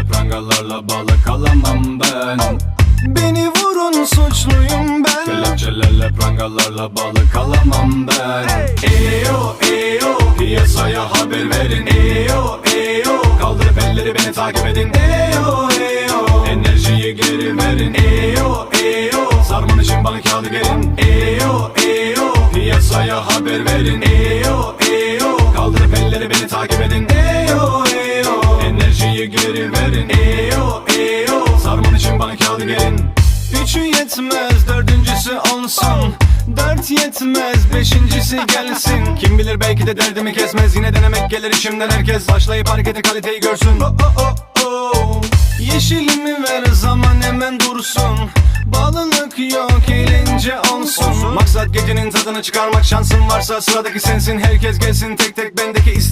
prangalarla balık alamam ben. Beni vurun suçluyum ben. Kelepçelerle prangalarla balık alamam ben. Eyo eyo piyasaya haber verin. Eyo eyo kaldırıp elleri beni takip edin. Eyo eyo enerjiyi geri verin. Eyo eyo sarman için bana kağıdı gelin. Eyo eyo piyasaya haber verin. Eyo eyo kaldırıp elleri beni takip edin. Eyo eyo geri verin. Eyo eyo. Sarman için bana kağıdı gelin. Üçü yetmez dördüncüsü olsun. Dört yetmez beşincisi gelsin. Kim bilir belki de derdimi kesmez. Yine denemek gelir içimden herkes. Başlayıp hareketi kaliteyi görsün. Oh oh oh. Yeşilimi ver zaman hemen dursun. Bağlılık yok eğlence olsun. Maksat gecenin tadını çıkarmak Şansın varsa sıradaki sensin. Herkes gelsin tek tek bendeki istek